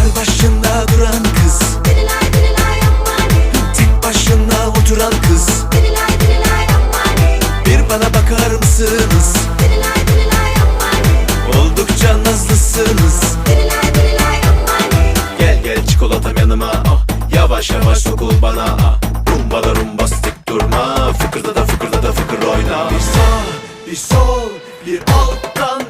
Aklı başında duran kız. Dililay dililay Tek başına oturan kız. Bir bana bakar mısınız? Oldukça nazlısınız. Gel gel çikolatam yanıma. Ah Yavaş yavaş sokul bana. Ah Rumbala rumbastik durma. Fıkırda da fıkırda da fıkır oyna. Bir sağ bir sol bir alttan